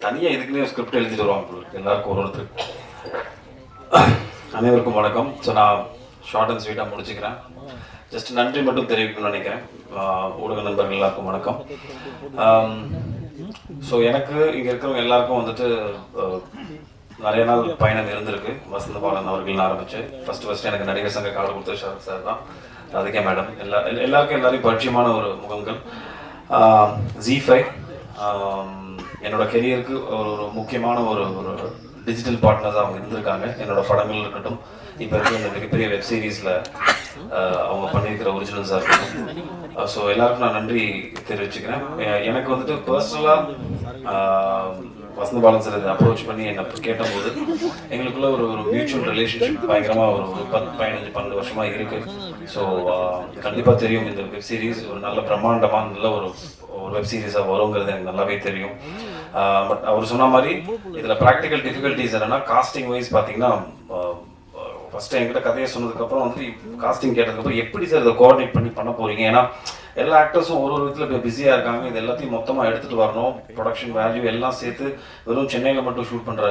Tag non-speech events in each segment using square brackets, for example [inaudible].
தனியாக இதுக்குன்னே ஸ்கிரிப்ட் எழுதிட்டு வருவாங்க எல்லாருக்கும் ஒரு ஒருத்தர். அனைவருக்கும் வணக்கம். ஸோ நான் ஷார்ட் அண்ட் ஸ்வீட்டாக முடிச்சுக்கிறேன். ஜஸ்ட் நன்றி மட்டும் தெரிவிக்கணும்னு நினைக்கிறேன். ஊடக நண்பர்கள் எல்லாருக்கும் வணக்கம். ஸோ எனக்கு இங்கே இருக்கிறவங்க எல்லாருக்கும் வந்துட்டு நிறைய நாள் பயணம் இருந்திருக்கு. வசந்த பாலன் அவர்கள் ஆரம்பிச்சு. ஃபர்ஸ்ட் ஃபர்ஸ்ட் எனக்கு நடிகர் சங்க கால கொடுத்த ஷரத் சார் தான். அதுக்கே மேடம். எல்லா எல்லா- எல்லாருக்கும் எல்லாரையும் பரிச்சயமான ஒரு முகங்கள். ஜி ஃபைவ் என்னோட கெரியருக்கு ஒரு ஒரு முக்கியமான ஒரு ஒரு டிஜிட்டல் பார்ட்னர்ஸ் அவங்க இருந்திருக்காங்க. என்னோட படங்கள் இருக்கட்டும். இப்போ இருக்க இந்த மிகப்பெரிய வெப்சீரிஸில் அவங்க பண்ணியிருக்கிற ஒரிஜினல்ஸாக இருக்கட்டும். ஸோ எல்லாருக்கும் நான் நன்றி தெரிவிச்சுக்கிறேன். எனக்கு வந்துட்டு பர்சனலாக வசந்த பாலன் சார் இதை அப்ரோச் பண்ணி என்னை கேட்டபோது எங்களுக்குள்ள ஒரு ஒரு மியூச்சுவல் ரிலேஷன்ஷிப் பயங்கரமாக ஒரு ஒரு பத்து பதினஞ்சு பன்னெண்டு வருஷமா இருக்கு. ஸோ கண்டிப்பாக தெரியும் இந்த வெப் சீரிஸ் ஒரு நல்ல பிரம்மாண்டமான நல்ல ஒரு ஒரு வெப் சீரிஸாக வருங்கிறது எனக்கு நல்லாவே தெரியும். பட் அவர் சொன்ன மாதிரி இதில் ப்ராக்டிக்கல் டிஃபிகல்ட்டிஸ் என்னென்னா காஸ்டிங் வைஸ் பார்த்தீங்கன்னா ஃபஸ்ட்டு என்கிட்ட கதையை சொன்னதுக்கப்புறம் வந்து காஸ்டிங் கேட்டதுக்கப்புறம் எப்படி சார் இதை கோஆர்டினேட் பண்ணி பண்ண போறீங்க? ஏன்னா எல்லா ஆக்டர்ஸும் ஒரு ஒரு விதத்தில் இப்போ பிஸியாக இருக்காங்க. இது எல்லாத்தையும் மொத்தமாக எடுத்துகிட்டு வரணும். ப்ரொடக்ஷன் வேல்யூ எல்லாம் சேர்த்து வெறும் சென்னையில் மட்டும் ஷூட் பண்ணுற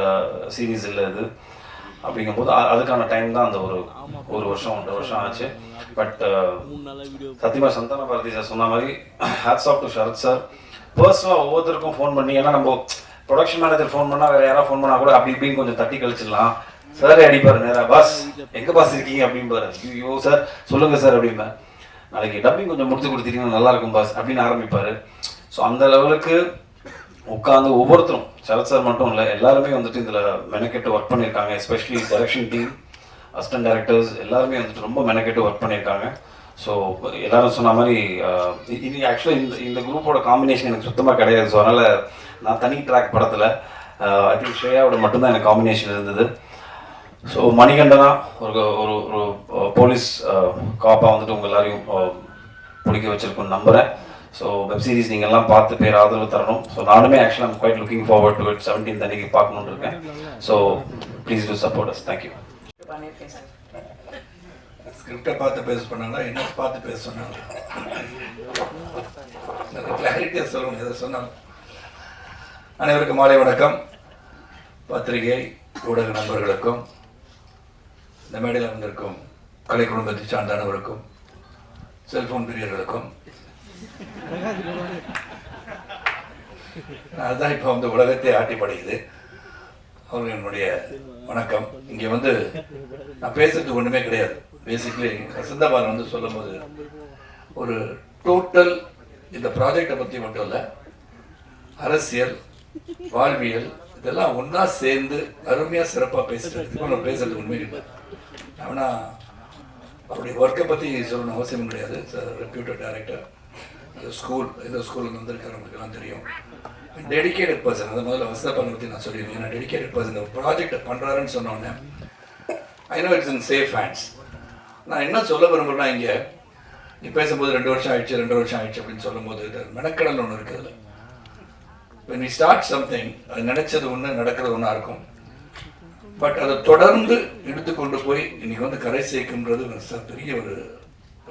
சீரீஸ் இல்லை இது. அப்படிங்கும்போது அதுக்கான டைம் தான் அந்த ஒரு ஒரு வருஷம் ஒன்றரை வருஷம் ஆச்சு. பட் சத்தியமா சந்தான பாரதி சார் சொன்ன மாதிரி hats off to Sarath sir பர்சனலாக ஒவ்வொருத்தருக்கும் ஃபோன் பண்ணி ஏன்னா நம்ம ப்ரொடக்ஷன் மேனேஜர் ஃபோன் பண்ணால் வேற யாராவது ஃபோன் பண்ணால் கூட அப்படி இப்படின்னு கொஞ்சம் தட்டி கழிச்சிடலாம். சாரே அடிப்பாரு நேரா. பாஸ் எங்க பாஸ் இருக்கீங்க? அப்படிம்பாரு. ஐயோ சார் சொல்லுங்க சார் அப்படிம்பேன். நாளைக்கு டப்பிங் கொஞ்சம் முடித்து கொடுத்தீங்கன்னா நல்லா இருக்கும் பாஸ் அப்படின்னு ஆரம்பிப்பார். ஸோ அந்த லெவலுக்கு உட்காந்து ஒவ்வொருத்தரும் சரத் சார் மட்டும் இல்லை எல்லாருமே வந்துட்டு இதில் மெனக்கெட்டு ஒர்க் பண்ணியிருக்காங்க. Especially direction team assistant directors எல்லாருமே வந்துட்டு ரொம்ப மெனக்கெட்டு ஒர்க் பண்ணியிருக்காங்க. ஸோ எல்லாரும் சொன்ன மாதிரி இது ஆக்சுவலாக இந்த இந்த குரூப்போட காம்பினேஷன் எனக்கு சுத்தமாக கிடையாது. ஸோ அதனால் நான் தனி ட்ராக் படத்தில் ஐ திங்க் ஸ்ரேயாவோட மட்டும்தான் எனக்கு காம்பினேஷன் இருந்தது. ஸோ மணிகண்டனா ஒரு ஒரு ஒரு போலீஸ் காப்பாக வந்துட்டு உங்கள் எல்லாரையும் பிடிக்க வச்சிருக்குன்னு நம்புகிறேன் ஸோ வெப் சீரிஸ் நீங்கள் எல்லாம் பார்த்து பேர் ஆதரவு தரணும். ஸோ நானுமே ஆக்சுவலாக I'm quite looking forward to it seventeen அன்னைக்கு பார்க்கணுன்னு இருக்கேன். So please do support us thank you ஸ்கிரிப்டை பார்த்து பேச பண்ணாங்களா என்ன பார்த்து பேச சொன்னாங்க? கிளாரிட்டியாக சொல்லணும் எதை சொன்னாங்க அனைவருக்கும் மாலை வணக்கம். பத்திரிகை ஊடக நண்பர்களுக்கும். இந்த மேடையில் வந்திருக்கும் கலை குடும்பத்தை சார்ந்தானவருக்கும் செல்போன் பிரியர்களுக்கும். அதுதான் இப்போ வந்து உலகத்தை ஆட்டி படையுது அவர்கள் என்னுடைய வணக்கம். இங்கே வந்து நான் பேசுறதுக்கு ஒன்றுமே கிடையாது. பேசிக்கலி வசந்தபால் வந்து சொல்லும் போது ஒரு டோட்டல் இந்த ப்ராஜெக்டை பற்றி மட்டும் இல்லை அரசியல் வாழ்வியல் இதெல்லாம் ஒன்றா சேர்ந்து அருமையாக சிறப்பாக பேசுறது இப்போ நான் பேசுறதுக்கு உண்மை இல்லை ஆனால் அவருடைய ஒர்க்கை பற்றி சொல்லணும் அவசியம் கிடையாது. ரெப்யூட்டட் டைரக்டர் ஸ்கூல் ஏதோ ஸ்கூலில் வந்திருக்கிறவங்களுக்கெல்லாம் தெரியும். டெடிக்கேட்டட் பர்சன் அதை முதல்ல வசதப்பன் பற்றி நான் சொல்லிடுவேன் ஏன்னா டெடிக்கேட்டட் பர்சன் இந்த ப்ராஜெக்டை பண்ணுறாருன்னு சொன்னோன்னே I know it's in safe hands நான் என்ன சொல்ல விரும்புகிறேன்னா இங்கே நீ பேசும்போது ரெண்டு வருஷம் ஆயிடுச்சு ரெண்டு வருஷம் ஆயிடுச்சு அப்படின்னு சொல்லும்போது இது மெனக்கடல் ஒன்று இருக்குது. அதில் when ஸ்டார்ட் சம்திங் அது நினைச்சது ஒன்று நடக்கிறது ஒன்றா இருக்கும். பட் அதை தொடர்ந்து எடுத்து கொண்டு போய் இன்னைக்கு வந்து கரை சேர்க்குன்றது ஒரு பெரிய ஒரு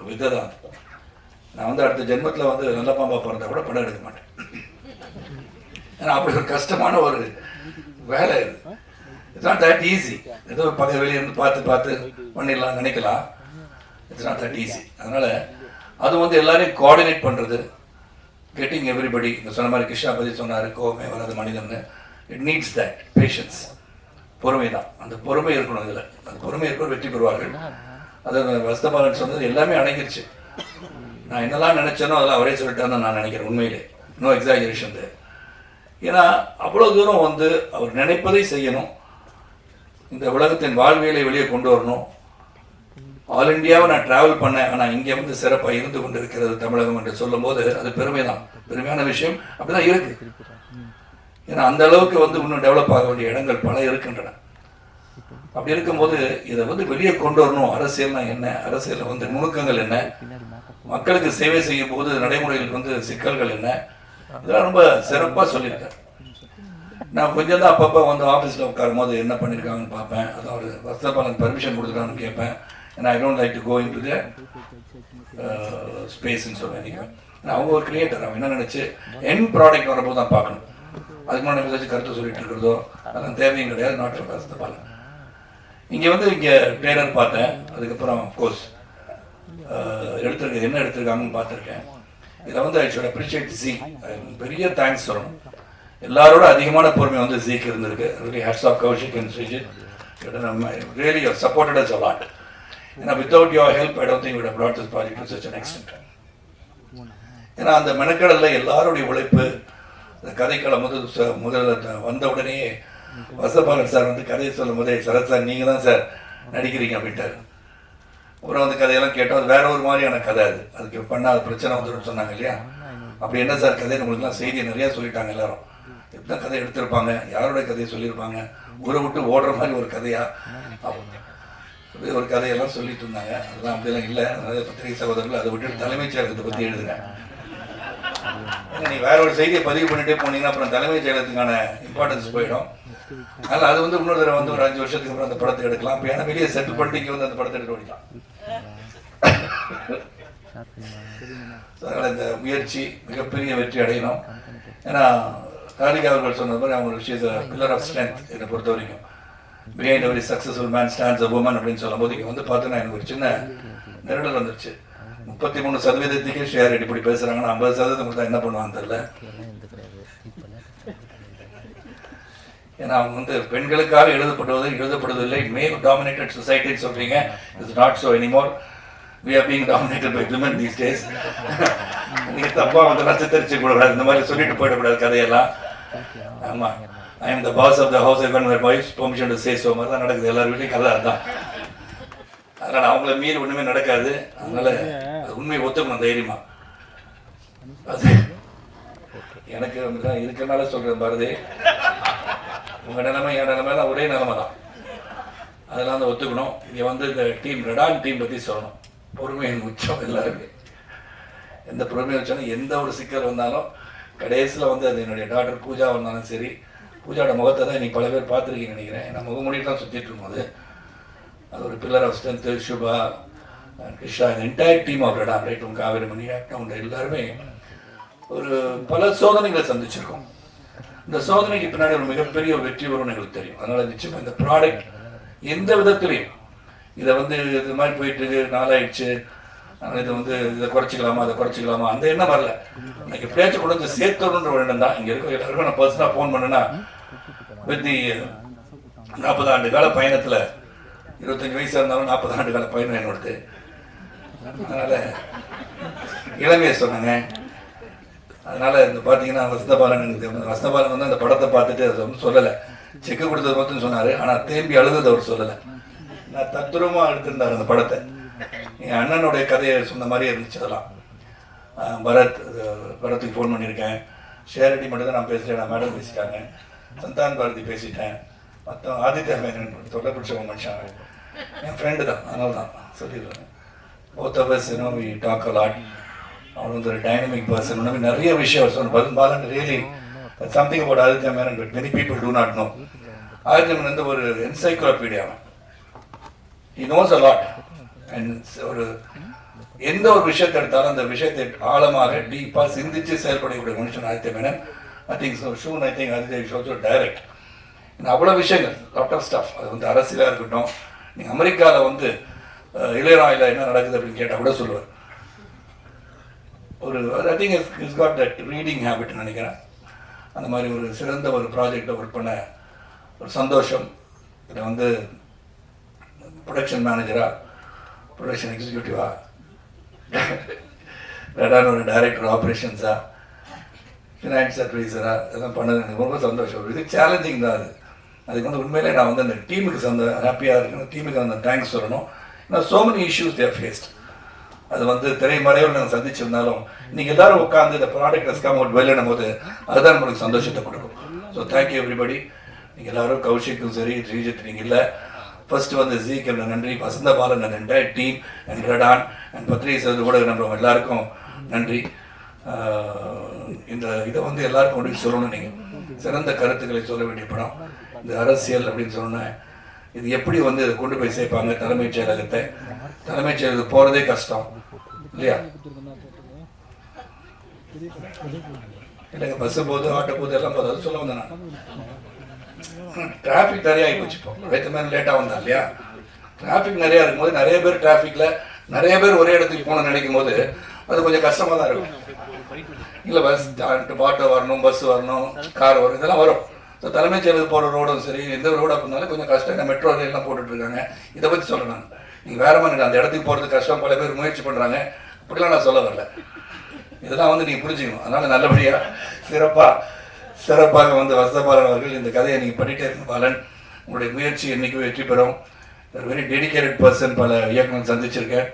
விதை தான் நான் வந்து அடுத்த ஜென்மத்தில் வந்து நல்ல பாம்பா பிறந்தா கூட படம் எடுக்க மாட்டேன். ஏன்னா அப்படி ஒரு கஷ்டமான ஒரு வேலை இது. இட்ஸ் நாட் தட் ஈஸி ஏதோ பக்க வெளியிருந்து பார்த்து பார்த்து பண்ணிடலாம் நினைக்கலாம். இட்ஸ் நாட் தட் ஈஸி அதனால் அது வந்து எல்லாரையும் கோஆர்டினேட் பண்ணுறது கெட்டிங் எவ்ரிபடி இந்த சொன்ன மாதிரி கிருஷ்ணா பதி சொன்னார் கோவமே வராது மனிதன் இட் நீட்ஸ் தட் பேஷன்ஸ் பொறுமை தான் அந்த பொறுமை இருக்கணும் இதில். அந்த பொறுமை இருக்கணும் வெற்றி பெறுவார்கள். அது வஸ்தபாலன் சொன்னது எல்லாமே அடங்கிருச்சு. நான் என்னெல்லாம் நினைச்சேனோ அதெல்லாம் அவரே சொல்லிட்டாருன்னு நான் நினைக்கிறேன் உண்மையிலே. நோ எக்ஸாஜரேஷன் ஏன்னா அவ்வளோ தூரம் வந்து அவர் நினைப்பதை செய்யணும். இந்த உலகத்தின் வாழ்வியலை வெளியே கொண்டு வரணும். ஆல் இந்தியாவை நான் டிராவல் பண்ணேன். ஆனால் இங்கே வந்து சிறப்பாக இருந்து கொண்டு இருக்கிறது தமிழகம் என்று சொல்லும்போது அது பெருமை தான் பெருமையான விஷயம். அப்படிதான் இருக்கு. ஏன்னா அந்த அளவுக்கு வந்து இன்னும் டெவலப் ஆக வேண்டிய இடங்கள் பல இருக்கின்றன. அப்படி இருக்கும்போது இதை வந்து வெளியே கொண்டு வரணும். அரசியல்னா என்ன? அரசியலில் வந்து நுணுக்கங்கள் என்ன? மக்களுக்கு சேவை செய்யும் போது நடைமுறைகளுக்கு வந்து சிக்கல்கள் என்ன? இதெல்லாம் ரொம்ப சிறப்பாக சொல்லியிருக்காரு. நான் கொஞ்சம் தான் அப்பப்போ வந்து ஆஃபீஸில் உட்காரும் போது என்ன பண்ணியிருக்காங்கன்னு பார்ப்பேன். அதான் ஒரு வஸ்தபாலன் பர்மிஷன் கொடுத்துருக்கான்னு கேட்பேன். Uh, ஏன்னா I don't like to go into ஸ்பேஸ்ன்னு சொல்லுவேன் நீங்கள் அவங்க ஒரு கிரியேட்டர் அவன் என்ன நினச்சி என் ப்ராடக்ட் வரும்போது தான் பார்க்கணும். அதுக்கு முன்னாடி வச்சு கருத்து சொல்லிட்டு இருக்கிறதோ அதெல்லாம் தேவையும் கிடையாது. நாட் ஃபார் வசந்தபாலன் இங்கே வந்து இங்கே ட்ரெய்லர் பார்த்தேன். அதுக்கப்புறம் கோர்ஸ் எடுத்திருக்க என்ன எடுத்திருக்காங்கன்னு பார்த்துருக்கேன். இதை வந்து ஐ ஷுட் அப்ரிஷியேட் ஜி பெரிய தேங்க்ஸ் சொல்லணும். எல்லாரோட அதிகமான பொறுமை வந்து ஜீக்கு இருந்திருக்கு. Really hats off Kaushik and Sreejith really supported us a lot ஏன்னா without your help I don't think we'd brought this project to such ஏன்னா அந்த மெனக்கடலில் எல்லாருடைய உழைப்பு இந்த கதைக்களம் முதல் முதல்ல வந்த உடனே வசபாலன் சார் வந்து கதையை சொல்லும் போதே சரத் சார் நீங்கள் தான் சார் நடிக்கிறீங்க அப்படின்ட்டார். அப்புறம் அந்த கதையெல்லாம் கேட்டோம். அது வேற ஒரு மாதிரியான கதை அது. அதுக்கு பண்ணாத பிரச்சனை வந்துடும் சொன்னாங்க இல்லையா? அப்படி என்ன சார் கதை உங்களுக்குலாம் செய்தி நிறையா சொல்லிட்டாங்க எல்லாரும். எப்படி கதை எடுத்திருப்பாங்க. யாரோட கதையை சொல்லியிருப்பாங்க? ஊரை விட்டு ஓடுற மாதிரி ஒரு கதையா? அப்படி ஒரு கதையெல்லாம் சொல்லிட்டு இருந்தாங்க. அதெல்லாம் அப்படியெல்லாம் இல்லை. அதனால பத்திரிகை சகோதரர்கள் அதை விட்டு தலைமைச் செயலகத்தை பற்றி எழுதுங்க. நீ வேற ஒரு செய்தியை பதிவு பண்ணிட்டே போனீங்கன்னா அப்புறம் தலைமைச் செயலகத்துக்கான இம்பார்ட்டன்ஸ் போயிடும். அதனால அது வந்து இன்னொரு தடவை வந்து ஒரு அஞ்சு வருஷத்துக்கு அப்புறம் அந்த படத்தை எடுக்கலாம். இப்போ ஏன்னா வெளியே செட்டில் பண்ணிட்டு இங்கே வந்து அந்த படத்தை எடுக்க ஓடிக்கலாம். அதனால இந்த முயற்சி மிகப்பெரிய வெற்றி அடையணும். ஏன்னா காரிகா அவர்கள் சொன்னது மாதிரி அவங்க விஷயம் பில்லர் ஆஃப் ஸ்ட்ரென்த் என்னை பொறுத்த வரைக்கும். Behind every successful man stands a woman அப்படின்னு சொல்லும்போது இங்கே வந்து பார்த்தோன்னா எனக்கு ஒரு சின்ன நெருடல் வந்துருச்சு. முப்பத்தி மூணு சதவீதத்துக்கே ஷேர் இப்படி பேசுறாங்கன்னா ஐம்பது சதவீதம் கொடுத்தா என்ன பண்ணுவாங்க தெரியல. ஏன்னா அவங்க வந்து பெண்களுக்காக எழுதப்படுவது எழுதப்படுவதில்லை. மேல் டாமினேட்டட் சொசைட்டின்னு சொல்றீங்க. It's not so anymore we are being dominated by women these days நீங்க தப்பா வந்து நச்சத்தரிச்சு கூடாது. இந்த மாதிரி சொல்லிட்டு போயிடக்கூடாது கதையெல்லாம். ஆமா. I am the boss of the house even my wife permission to say so மாதிரி தான் நடக்குது. எல்லார் வீட்லையும் கதை அதான் அதனால அவங்கள மீறி ஒண்ணுமே நடக்காது. அதனால உண்மையை ஒத்துக்கணும் தைரியமா. அது எனக்கு வந்து இருக்கிறனால சொல்றேன் பாரதி. உங்க நிலைமை என் நிலைமை தான் ஒரே நிலைமை தான் அதெல்லாம் வந்து ஒத்துக்கணும். இங்க வந்து இந்த டீம் ரெடான் டீம் பத்தி சொல்லணும். பொறுமையின் உச்சம் எல்லாருமே. எந்த பொறுமையை வச்சாலும் எந்த ஒரு சிக்கல் வந்தாலும் கடைசியில் வந்து அது என்னுடைய டாக்டர் பூஜா வந்தாலும் சரி பூஜாவோட முகத்தை தான் இன்னைக்கு பல பேர் பார்த்துருக்கீங்கன்னு நினைக்கிறேன். ஏன்னா முகமூடிட்டு தான் சுற்றிட்டு இருக்கும்போது அது ஒரு pillar of strength Subha Krishna இந்த என்டையர் டீம் ஆஃப் ரெடான் ரைட் உங்க ஆக்ட் அவங்க எல்லாருமே ஒரு பல சோதனைகளை சந்திச்சிருக்கோம். இந்த சோதனைக்கு பின்னாடி ஒரு மிகப்பெரிய வெற்றி வரும்னு எங்களுக்கு தெரியும். அதனால நிச்சயமா இந்த ப்ராடக்ட் எந்த விதத்திலையும் இதை வந்து இது மாதிரி போயிட்டு இருக்கு, நாளாயிடுச்சு அதனால இதை வந்து இதை குறைச்சிக்கலாமா அதை குறைச்சிக்கலாமா அந்த எண்ணம் வரல. இன்னைக்கு எப்படியாச்சும் கொண்டு வந்து சேர்த்தணுன்ற ஒரு எண்ணம் தான். இங்க இருக்க எல்லாருக்கும் நான் பர்சனலாக ஃபோன் பண்ணேன்னா வித் தி நாற்பது ஆண்டு கால பயணத்துல இருபத்தஞ்சு வயசா இருந்தாலும் நாற்பது ஆண்டு கால பயணம் என்னோடது. அதனால இளமையை சொன்னாங்க. அதனால இந்த பார்த்தீங்கன்னா வசந்தபாலன் எனக்கு வசந்தபாலன் வந்து அந்த படத்தை பார்த்துட்டு அதை வந்து சொல்லலை. செக்கு கொடுத்தது மட்டும் சொன்னாரு. ஆனால் தேம்பி அழுதது அவர் சொல்லலை. நான் தத்துரமா எடுத்திருந்தார் அந்த படத்தை. என் அண்ணனுடைய கதையை சொன்ன மாதிரியே இருந்துச்சு அதெல்லாம். பரத் பரத்துக்கு ஃபோன் பண்ணியிருக்கேன். ஷேரடி மட்டும் தான் நான் பேசுகிறேன் நான் மேடம் பேசிட்டாங்க. சந்தான் பாரதி பேசிட்டேன். மற்ற ஆதித்யா மேனன் தொல்லை மனுஷன் என் ஃப்ரெண்டு தான். அதனால தான் சொல்லிடுவேன் both of us you know we talk a lot அவன் வந்து ஒரு டைனமிக் பர்சன் இந்த நிறைய விஷயம் சொன்ன பதன் really something about Aditya Menon but many people do not know Aditya Menon வந்து ஒரு encyclopedia he knows a lot and ஒரு எந்த ஒரு விஷயத்தை எடுத்தாலும் அந்த விஷயத்தை ஆழமாக டீப்பாக சிந்திச்சு செயல்படக்கூடிய மனுஷன் Aditya Menon I think so soon I think Aditya is also direct அவ்வளோ விஷயங்கள் லாட் ஆஃப் ஸ்டாஃப் அது வந்து அரசியலாக இருக்கட்டும். நீங்கள் அமெரிக்காவில் வந்து இளையராயில் என்ன நடக்குது அப்படின்னு கேட்டால் கூட சொல்லுவார். ஒரு I think is got that reading habit நினைக்கிறேன். அந்த மாதிரி ஒரு சிறந்த ஒரு ப்ராஜெக்டை ஒர்க் பண்ண ஒரு சந்தோஷம். இதை வந்து ப்ரொடக்ஷன் மேனேஜராக ப்ரொடக்ஷன் எக்ஸிக்யூட்டிவாக ரெடான ஒரு டைரக்டர் ஆப்ரேஷன்ஸாக ஃபினான்ஸ் அட்வைசராக இதெல்லாம் பண்ணது எனக்கு ரொம்ப சந்தோஷம். இது சேலஞ்சிங் தான் அது. அதுக்கு வந்து உண்மையிலே நான் வந்து அந்த டீமுக்கு சந்த ஹாப்பியாக இருக்கணும் டீமுக்கு அந்த தேங்க்ஸ் சொல்லணும். ஏன்னா so many issues there faced அது வந்து திரைமறைவில் நாங்கள் சந்திச்சிருந்தாலும் நீங்கள் எல்லாரும் உட்காந்து இந்த ப்ராடக்ட் ரஸ்காம ஒரு வெளியிடும் போது அதுதான் நம்மளுக்கு சந்தோஷத்தை கொடுக்கும். ஸோ தேங்க்யூ எவ்ரிபடி நீங்கள் எல்லாரும் கௌஷிக்கும் சரி ஸ்ரீஜித் நீங்கள் இல்லை. ஃபர்ஸ்ட் வந்து ஜீக்கு நன்றி. Vasantha Balan and entire team and ரெடான் and பத்திரிகை செய்து கூட நம்ம எல்லாருக்கும் நன்றி. இந்த இதை வந்து எல்லாருக்கும் கொண்டு சொல்லணும் நீங்கள் சிறந்த கருத்துக்களை சொல்ல வேண்டிய படம். இந்த அரசியல் அப்படின்னு சொன்னேன் இது எப்படி வந்து இதை கொண்டு போய் சேர்ப்பாங்க தலைமைச் செயலகத்தை? தலைமைச் செயலகம் போகிறதே கஷ்டம். இல்லையா? இல்லைங்க பஸ்ஸு போகுது ஆட்டோ போகுது எல்லாம் போகுது அது சொல்ல வந்தேன் நான். டிராஃபிக் நிறைய ஆகி போச்சு இப்போ. நேற்று மாதிரி லேட்டாக வந்தேன் இல்லையா? டிராஃபிக் நிறையா இருக்கும்போது நிறைய பேர் டிராஃபிக்கில் நிறைய பேர் ஒரே இடத்துக்கு போகணும்னு நினைக்கும் போது அது கொஞ்சம் கஷ்டமாக தான் இருக்கும். இல்லை பஸ் ஆட்டோ வரணும் பஸ் வரணும் கார் வரும் இதெல்லாம் வரும். ஸோ தலைமைச் செயலர் போகிற ரோடும் சரி. எந்த ரோடாக இருந்தாலும் கொஞ்சம் கஷ்டம். மெட்ரோ ரயிலெலாம் போட்டுட்டு இருக்காங்க இதை பற்றி சொல்லலாம் நீங்கள் வேற மாதிரி அந்த இடத்துக்கு போகிறது கஷ்டம். பல பேர் முயற்சி பண்ணுறாங்க அப்படிலாம் நான் சொல்ல வரல. இதெல்லாம் வந்து நீங்கள் புரிஞ்சுக்கணும். அதனால் நல்லபடியாக சிறப்பாக சிறப்பாக வந்து வசதபாலன் அவர்கள் இந்த கதையை நீங்கள் பண்ணிகிட்டே இருக்க பாலன். உங்களுடைய முயற்சி என்றைக்கும் வெற்றி பெறும். வெரி டெடிக்கேட்டட் பர்சன் பல இயக்குனர் சந்திச்சிருக்கேன்.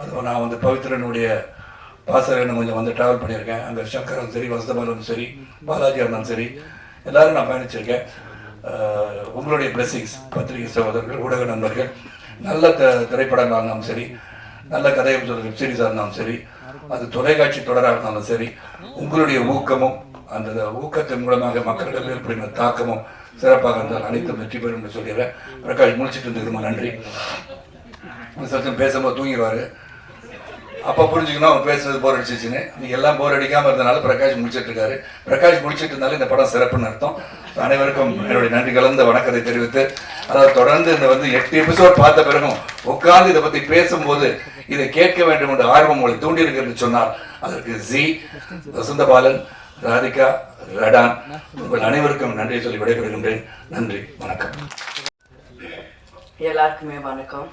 அதுவும் நான் வந்து பவித்ரனுடைய பாசரன் கொஞ்சம் வந்து ட்ராவல் பண்ணியிருக்கேன். அங்கே சங்கரும் சரி வசதபாலனும் சரி பாலாஜி இருந்தாலும் சரி. எல்லாரும் நான் பயணிச்சிருக்கேன். உங்களுடைய பிளெஸிங்ஸ் பத்திரிகை சகோதரர்கள் ஊடக நண்பர்கள் நல்ல த திரைப்படங்களாக இருந்தாலும் சரி நல்ல கதை வெப் சீரிஸாக இருந்தாலும் சரி அது தொலைக்காட்சி தொடராக இருந்தாலும் சரி உங்களுடைய ஊக்கமும் அந்த ஊக்கத்தின் மூலமாக மக்களிடம் ஏற்படுகிற தாக்கமும் சிறப்பாக இருந்தால் அனைத்தும் வெற்றி பெறும் என்று சொல்லிடுறேன். பிரகாஷ் முடிச்சுட்டு இருந்ததுமா நன்றி. சத்தம் பேசும்போது தூங்கிடுவாரு. அப்போ புரிஞ்சுக்கணும் அவர் பேசுறது போர் அடிச்சிச்சுன்னு. நீ எல்லாம் போர் அடிக்காம இருந்தனால பிரகாஷ் முடிச்சிட்டு இருக்காரு. பிரகாஷ் முடிச்சிட்டு இருந்தாலும் இந்த படம் சிறப்புன்னு அர்த்தம். அனைவருக்கும் என்னுடைய நன்றி கலந்த வணக்கத்தை தெரிவித்து அதாவது தொடர்ந்து இந்த வந்து எட்டு எபிசோட் பார்த்த பிறகும் உட்கார்ந்து இதை பத்தி பேசும்போது இதை கேட்க வேண்டும் என்ற ஆர்வம் உங்களை தூண்டி இருக்கிறது சொன்னால் அதற்கு ஜி வசந்தபாலன் ராதிகா ரடான் உங்கள் அனைவருக்கும் நன்றி சொல்லி விடைபெறுகின்றேன். நன்றி வணக்கம். எல்லாருக்குமே வணக்கம்.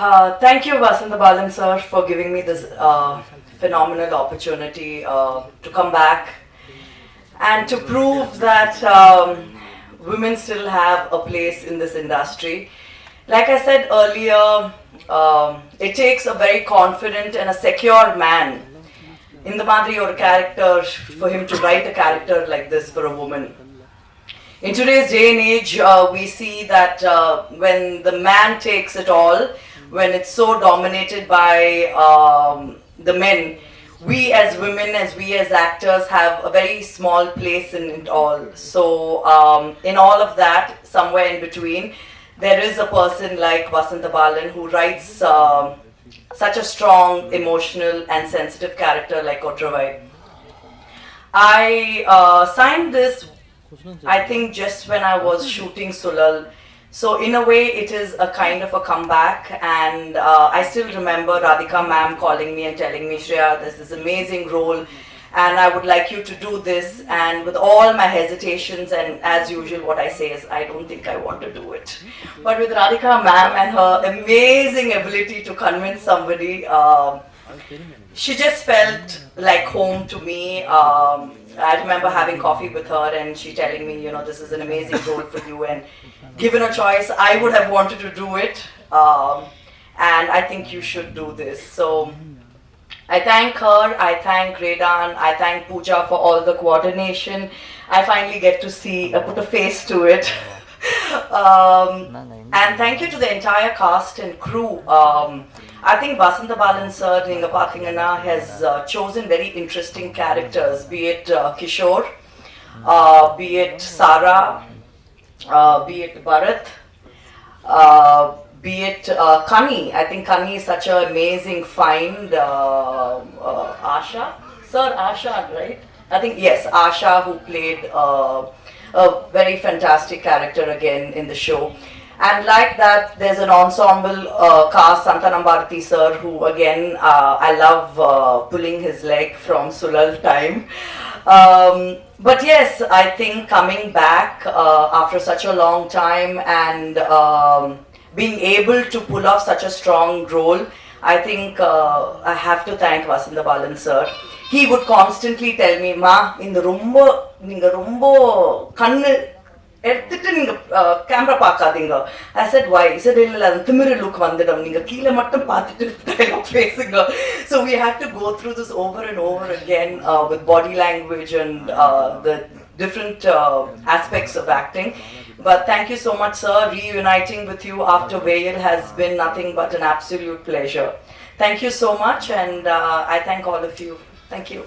Uh, thank you, Vasanta Balan sir, for giving me this uh, phenomenal opportunity uh, to come back and to prove that um, women still have a place in this industry. Like I said earlier, um, it takes a very confident and a secure man in the Madri or character for him to write a character like this for a woman. In today's day and age, uh, we see that uh, when the man takes it all, when it's so dominated by um, the men, we as women, as we as actors, have a very small place in it all. So, um, in all of that, somewhere in between, there is a person like Vasanta Balan who writes um such a strong, emotional, and sensitive character like Otravai. I uh, signed this, I think, just when I was shooting Sulal. So, in a way, it is a kind of a comeback. And uh, I still remember Radhika ma'am calling me and telling me, Shreya, this is amazing role. And I would like you to do this. And with all my hesitations, and as usual, what I say is, I don't think I want to do it. But with Radhika ma'am and her amazing ability to convince somebody, um, she just felt like home to me. Um, I remember having coffee with her and she telling me, you know, this is an amazing role for you. And given a choice, I would have wanted to do it. Um, and I think you should do this. So I thank her, I thank Redan, I thank Pooja for all the coordination. I finally get to see, uh, put a face to it. [laughs] um, and thank you to the entire cast and crew. Um, I think Vasanta Balan sir, நீங்க பாத்தீங்கன்னா, has uh, chosen very interesting characters, be it uh, Kishore, uh, be it Sara, uh, be it Bharat, uh, be it uh, Kani. I think Kani is such an amazing find. Uh, uh, Asha, sir, Asha, right? I think yes, Asha, who played uh, a very fantastic character again in the show. And like that, there's an ensemble uh, cast, Santanam Bharati sir, who again, uh, I love uh, pulling his leg from Sulal time. Um, but yes, I think coming back uh, after such a long time and um, being able to pull off such a strong role, I think uh, I have to thank Vasanta Balan sir. He would constantly tell me, Ma, இந்த ரொம்ப நீங்க ரொம்ப கண்ணு எடுத்துட்டு நீங்க camera பார்க்காதீங்க ஐ set வை said இல்ல இல்ல அந்த திமிரு லுக் வந்துடும் நீங்க கீழே மட்டும் பார்த்துட்டு dialogue [laughs] பேசுங்க so we had to go through this over and over again uh, with body language and uh, the different uh, aspects of acting but thank you so much sir reuniting with you after Vale has been nothing but an absolute pleasure thank you so much and uh, I thank all of you thank you